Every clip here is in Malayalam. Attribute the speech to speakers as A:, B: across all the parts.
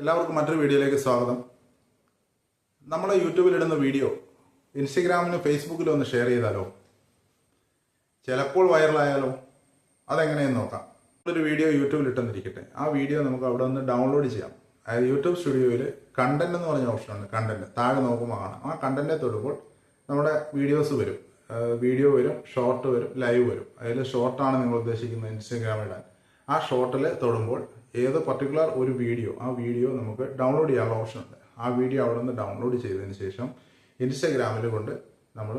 A: എല്ലാവർക്കും മറ്റൊരു വീഡിയോയിലേക്ക് സ്വാഗതം. നമ്മളെ യൂട്യൂബിലിടുന്ന വീഡിയോ ഇൻസ്റ്റഗ്രാമിലും ഫേസ്ബുക്കിലും ഒന്ന് ഷെയർ ചെയ്താലോ? ചിലപ്പോൾ വൈറലായാലോ അതെങ്ങനെയെന്ന് നോക്കാം. ഒരു വീഡിയോ യൂട്യൂബിൽ ഇട്ടെന്നിരിക്കട്ടെ. ആ വീഡിയോ നമുക്ക് അവിടെ നിന്ന് ഡൗൺലോഡ് ചെയ്യാം. അതായത് യൂട്യൂബ് സ്റ്റുഡിയോയിൽ കണ്ടന്റ് എന്ന് പറഞ്ഞ ഓപ്ഷൻ ഉണ്ട് കണ്ടന്റ് താഴെ നോക്കുമ്പോൾ കാണാം. ആ കണ്ടന്റിനെ തൊടുമ്പോൾ നമ്മുടെ വീഡിയോസ് വരും. വീഡിയോ വരും ഷോർട്ട് വരും ലൈവ് വരും. അതിൽ ഷോർട്ടാണ് നിങ്ങൾ ഉദ്ദേശിക്കുന്നത് ഇൻസ്റ്റഗ്രാമിൽ ഇടാൻ. ആ ഷോട്ടിൽ തൊടുമ്പോൾ ഏത് പർട്ടിക്കുലർ ഒരു വീഡിയോ ആ വീഡിയോ നമുക്ക് ഡൗൺലോഡ് ചെയ്യാനുള്ള ഓപ്ഷൻ ഉണ്ട്. ആ വീഡിയോ അവിടെ നിന്ന് ഡൗൺലോഡ് ചെയ്തതിന് ശേഷം ഇൻസ്റ്റഗ്രാമിൽ കൊണ്ട് നമ്മൾ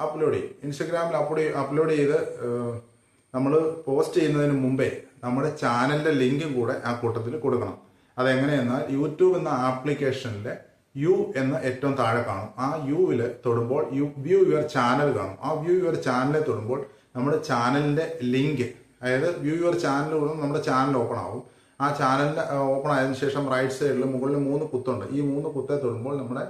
A: അപ്ലോഡ് ചെയ്യും. ഇൻസ്റ്റഗ്രാമിൽ അപ്ലോഡ് അപ്ലോഡ് ചെയ്ത് നമ്മൾ പോസ്റ്റ് ചെയ്യുന്നതിന് മുമ്പേ നമ്മുടെ ചാനലിന്റെ ലിങ്കും കൂടെ ആ കൂട്ടത്തിൽ കൊടുക്കണം. അതെങ്ങനെയെന്നാൽ യൂട്യൂബ് എന്ന ആപ്ലിക്കേഷനിലെ യു എന്ന ഏറ്റവും താഴെ കാണും. ആ യുവിൽ തൊടുമ്പോൾ യു വ്യൂ യുവർ ചാനൽ കാണും. ആ വ്യൂ യുവർ ചാനലിൽ തൊടുമ്പോൾ നമ്മുടെ ചാനലിന്റെ ലിങ്ക് അതായത് വ്യൂ യുവർ ചാനൽ കൊടുക്കും നമ്മുടെ ചാനൽ ഓപ്പൺ ആവും. ആ ചാനലിന്റെ ഓപ്പൺ ആയതിനു ശേഷം റൈറ്റ് സൈഡിൽ മുകളിൽ മൂന്ന് കുത്തുണ്ട്. ഈ മൂന്ന് കുത്തെ തൊടുമ്പോൾ നമ്മുടെ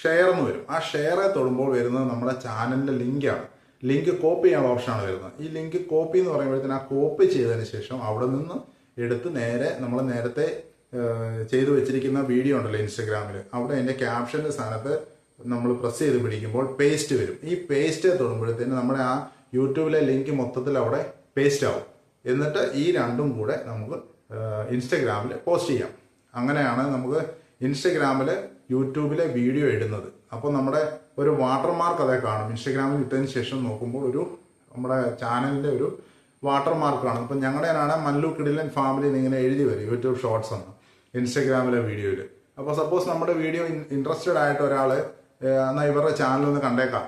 A: ഷെയർ എന്ന് വരും. ആ ഷെയറെ തൊടുമ്പോൾ വരുന്നത് നമ്മുടെ ചാനലിന്റെ ലിങ്കാണ് ലിങ്ക് കോപ്പി ചെയ്യാനുള്ള ഓപ്ഷനാണ് വരുന്നത്. ഈ ലിങ്ക് കോപ്പി എന്ന് പറയുമ്പോഴത്തേന് ആ കോപ്പി ചെയ്തതിന് ശേഷം അവിടെ നിന്ന് എടുത്ത് നേരെ നമ്മൾ നേരത്തെ ചെയ്തു വെച്ചിരിക്കുന്ന വീഡിയോ ഉണ്ടല്ലോ ഇൻസ്റ്റഗ്രാമിൽ അവിടെ അതിന്റെ ക്യാപ്ഷന്റെ സ്ഥാനത്ത് നമ്മൾ പ്രസ് ചെയ്ത് പിടിക്കുമ്പോൾ പേസ്റ്റ് വരും. ഈ പേസ്റ്റ് തൊടുമ്പോഴത്തേന് നമ്മുടെ ആ യൂട്യൂബിലെ ലിങ്ക് മൊത്തത്തിൽ അവിടെ പേസ്റ്റ് ആവും. എന്നിട്ട് ഈ രണ്ടും കൂടെ നമുക്ക് ഇൻസ്റ്റഗ്രാമിൽ പോസ്റ്റ് ചെയ്യാം. അങ്ങനെയാണ് നമുക്ക് ഇൻസ്റ്റഗ്രാമിൽ യൂട്യൂബിലെ വീഡിയോ ഇടുന്നത്. അപ്പോൾ നമ്മുടെ ഒരു വാട്ടർമാർക്ക് അതേ കാണും. ഇൻസ്റ്റഗ്രാമിൽ ഇട്ടതിന് ശേഷം നോക്കുമ്പോൾ ഒരു നമ്മുടെ ചാനലിന്റെ ഒരു വാട്ടർമാർക്ക് കാണും. ഇപ്പം ഞങ്ങളുടെയാണ് മല്ലു കിടിലൻ ഫാമിലി ഇങ്ങനെ എഴുതി വരും യൂട്യൂബ് ഷോർട്സ് എന്ന്. ഇൻസ്റ്റഗ്രാമിലെ വീഡിയോയിൽ അപ്പോൾ സപ്പോസ് നമ്മുടെ വീഡിയോ ഇൻട്രസ്റ്റഡ് ആയിട്ട് ഒരാൾ എന്നാൽ ഇവരുടെ ചാനൽ ഒന്ന് കണ്ടേക്കാം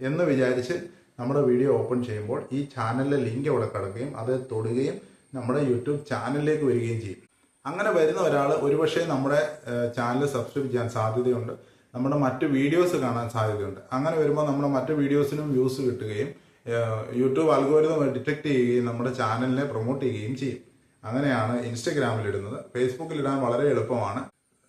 A: എന്ന് വിചാരിച്ച് നമ്മുടെ വീഡിയോ ഓപ്പൺ ചെയ്യുമ്പോൾ ഈ ചാനലിലെ ലിങ്ക് അവിടെ കിടക്കുകയും അത് തൊടുകയും നമ്മുടെ യൂട്യൂബ് ചാനലിലേക്ക് വരികയും ചെയ്യും. അങ്ങനെ വരുന്ന ഒരാൾ ഒരുപക്ഷെ നമ്മുടെ ചാനൽ സബ്സ്ക്രൈബ് ചെയ്യാൻ സാധ്യതയുണ്ട്. നമ്മുടെ മറ്റ് വീഡിയോസ് കാണാൻ സാധ്യതയുണ്ട്. അങ്ങനെ വരുമ്പോൾ നമ്മുടെ മറ്റ് വീഡിയോസിനും വ്യൂസ് കിട്ടുകയും യൂട്യൂബ് അൽഗോരിതം ഡിറ്റക്ട് ചെയ്യുകയും നമ്മുടെ ചാനലിനെ പ്രൊമോട്ട് ചെയ്യുകയും ചെയ്യും. അങ്ങനെയാണ് ഇൻസ്റ്റഗ്രാമിൽ ഇടുന്നത്. ഫേസ്ബുക്കിൽ ഇടാൻ വളരെ എളുപ്പമാണ്.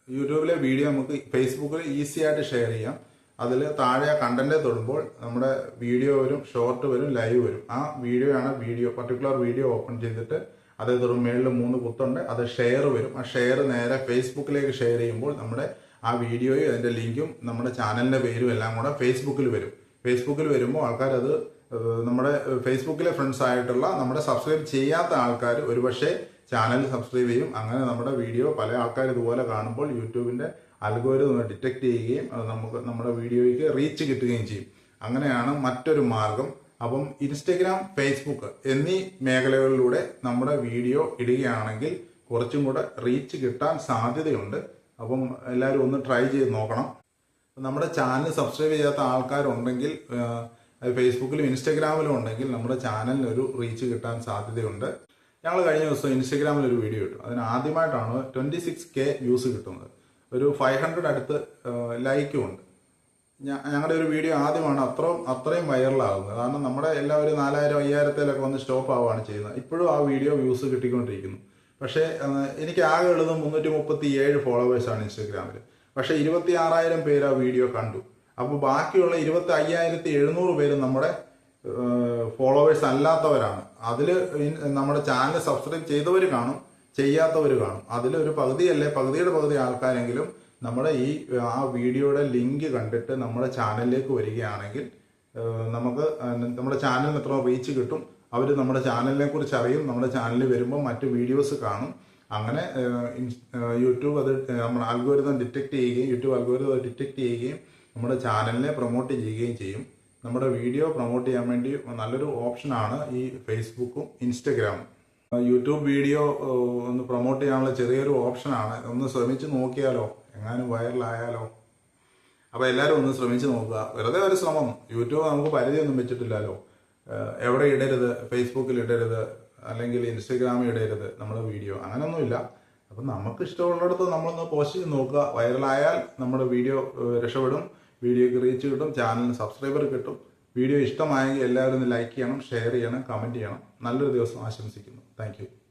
A: യൂട്യൂബിലെ വീഡിയോ നമുക്ക് ഫേസ്ബുക്കിൽ ഈസി ആയിട്ട് ഷെയർ ചെയ്യാം. അതിൽ താഴെ കണ്ടന്റ് തൊടുമ്പോൾ നമ്മുടെ വീഡിയോ വരും ഷോർട്ട് വരും ലൈവ് വരും. ആ വീഡിയോ ആണ് വീഡിയോ പർട്ടിക്കുലർ വീഡിയോ ഓപ്പൺ ചെയ്തിട്ട് അതേ തൊടും. മേളിൽ മൂന്ന് കുത്തുണ്ട് അത് ഷെയർ വരും. ആ ഷെയർ നേരെ ഫേസ്ബുക്കിലേക്ക് ഷെയർ ചെയ്യുമ്പോൾ നമ്മുടെ ആ വീഡിയോയും അതിന്റെ ലിങ്കും നമ്മുടെ ചാനലിന്റെ പേരും എല്ലാം കൂടെ ഫേസ്ബുക്കിൽ വരും. ഫേസ്ബുക്കിൽ വരുമ്പോൾ ആൾക്കാർ അത് നമ്മുടെ ഫേസ്ബുക്കിലെ ഫ്രണ്ട്സ് ആയിട്ടുള്ള നമ്മുടെ സബ്സ്ക്രൈബ് ചെയ്യാത്ത ആൾക്കാർ ഒരുപക്ഷെ ചാനൽ സബ്സ്ക്രൈബ് ചെയ്യും. അങ്ങനെ നമ്മുടെ വീഡിയോ പല ആൾക്കാർ ഇതുപോലെ കാണുമ്പോൾ യൂട്യൂബിന്റെ അൽഗോരിതം ഡിറ്റക്ട് ചെയ്യുകയും അത് നമുക്ക് നമ്മുടെ വീഡിയോയ്ക്ക് റീച്ച് കിട്ടുകയും ചെയ്യും. അങ്ങനെയാണ് മറ്റൊരു മാർഗം. അപ്പം ഇൻസ്റ്റഗ്രാം ഫേസ്ബുക്ക് എന്നീ മേഖലകളിലൂടെ നമ്മുടെ വീഡിയോ ഇടുകയാണെങ്കിൽ കുറച്ചും കൂടെ റീച്ച് കിട്ടാൻ സാധ്യതയുണ്ട്. അപ്പം എല്ലാവരും ഒന്ന് ട്രൈ ചെയ്ത് നോക്കണം. നമ്മുടെ ചാനൽ സബ്സ്ക്രൈബ് ചെയ്യാത്ത ആൾക്കാരുണ്ടെങ്കിൽ ഫേസ്ബുക്കിലും ഇൻസ്റ്റഗ്രാമിലും ഉണ്ടെങ്കിൽ നമ്മുടെ ചാനലിന് ഒരു റീച്ച് കിട്ടാൻ സാധ്യതയുണ്ട്. ഞങ്ങൾ കഴിഞ്ഞ ദിവസം ഇൻസ്റ്റഗ്രാമിൽ ഒരു വീഡിയോ ഇട്ടു. അതിന് ആദ്യമായിട്ടാണ് ട്വന്റി സിക്സ് കെ വ്യൂസ് കിട്ടുന്നത്. ഒരു ഫൈവ് ഹൺഡ്രഡ് അടുത്ത് ലൈക്കും ഉണ്ട്. ഞങ്ങളുടെ ഒരു വീഡിയോ ആദ്യമാണ് അത്രയും അത്രയും വൈറലാകുന്നത് കാരണം നമ്മുടെ എല്ലാവരും നാലായിരം അയ്യായിരത്തിലൊക്കെ വന്ന് സ്റ്റോപ്പ് ആവുകയാണ് ചെയ്യുന്നത്. ഇപ്പോഴും ആ വീഡിയോ വ്യൂസ് കിട്ടിക്കൊണ്ടിരിക്കുന്നു. പക്ഷേ എനിക്ക് ആകെ ഉള്ളത് മുന്നൂറ്റി മുപ്പത്തി ഏഴ് ഫോളോവേഴ്സാണ് ഇൻസ്റ്റഗ്രാമിൽ പക്ഷേ ഇരുപത്തി ആറായിരം പേര് ആ വീഡിയോ കണ്ടു. അപ്പോൾ ബാക്കിയുള്ള ഇരുപത്തി അയ്യായിരത്തി എഴുന്നൂറ് പേര് നമ്മുടെ ഫോളോവേഴ്സ് അല്ലാത്തവരാണ്. അതിൽ നമ്മുടെ ചാനൽ സബ്സ്ക്രൈബ് ചെയ്തവർ കാണും. ചെയ്യാത്തവർ കാണും. അതിലൊരു പകുതിയല്ലേ പകുതിയുടെ പകുതി ആൾക്കാരെങ്കിലും നമ്മുടെ ഈ ആ വീഡിയോയുടെ ലിങ്ക് കണ്ടിട്ട് നമ്മുടെ ചാനലിലേക്ക് വരികയാണെങ്കിൽ നമുക്ക് നമ്മുടെ ചാനലിന് എത്ര റീച്ച് കിട്ടും അവർ നമ്മുടെ ചാനലിനെ കുറിച്ച് അറിയും നമ്മുടെ ചാനലിൽ വരുമ്പോൾ മറ്റു വീഡിയോസ് കാണും. അങ്ങനെ യൂട്യൂബ് അത് നമ്മുടെ അൽഗോരിതം ഡിറ്റക്ട് ചെയ്യുകയും യൂട്യൂബ് അൽഗോരിതം ഡിറ്റക്ട് ചെയ്യുകയും നമ്മുടെ ചാനലിനെ പ്രൊമോട്ട് ചെയ്യുകയും ചെയ്യും. നമ്മുടെ വീഡിയോ പ്രൊമോട്ട് ചെയ്യാൻ വേണ്ടി നല്ലൊരു ഓപ്ഷനാണ് ഈ ഫേസ്ബുക്കും ഇൻസ്റ്റഗ്രാമും. യൂട്യൂബ് വീഡിയോ ഒന്ന് പ്രൊമോട്ട് ചെയ്യാനുള്ള ചെറിയൊരു ഓപ്ഷനാണ് ഒന്ന് ശ്രമിച്ചു നോക്കിയാലോ? എങ്ങാനും വൈറലായാലോ അപ്പോൾ എല്ലാവരും ഒന്ന് ശ്രമിച്ചു നോക്കുക. വെറുതെ ഒരു ശ്രമം. യൂട്യൂബ് നമുക്ക് പരിധിയൊന്നും വെച്ചിട്ടില്ലല്ലോ. എവിടെ ഇടരുത്? ഫേസ്ബുക്കിൽ ഇടരുത്. അല്ലെങ്കിൽ ഇൻസ്റ്റഗ്രാമിൽ ഇടരുത് നമ്മുടെ വീഡിയോ അങ്ങനെയൊന്നുമില്ല അപ്പം നമുക്ക് ഇഷ്ടമുള്ളിടത്ത് നമ്മളൊന്ന് പോസ്റ്റ് ചെയ്ത് നോക്കുക. വൈറലായാൽ നമ്മുടെ വീഡിയോ രക്ഷപ്പെടും. വീഡിയോക്ക് റീച്ച് കിട്ടും. ചാനലിന് സബ്സ്ക്രൈബർ കിട്ടും. വീഡിയോ ഇഷ്ടമായെങ്കിൽ എല്ലാവരും ഒന്ന് ലൈക്ക് ചെയ്യണം ഷെയർ ചെയ്യണം കമന്റ് ചെയ്യണം. നല്ലൊരു ദിവസം ആശംസിക്കുന്നു. താങ്ക്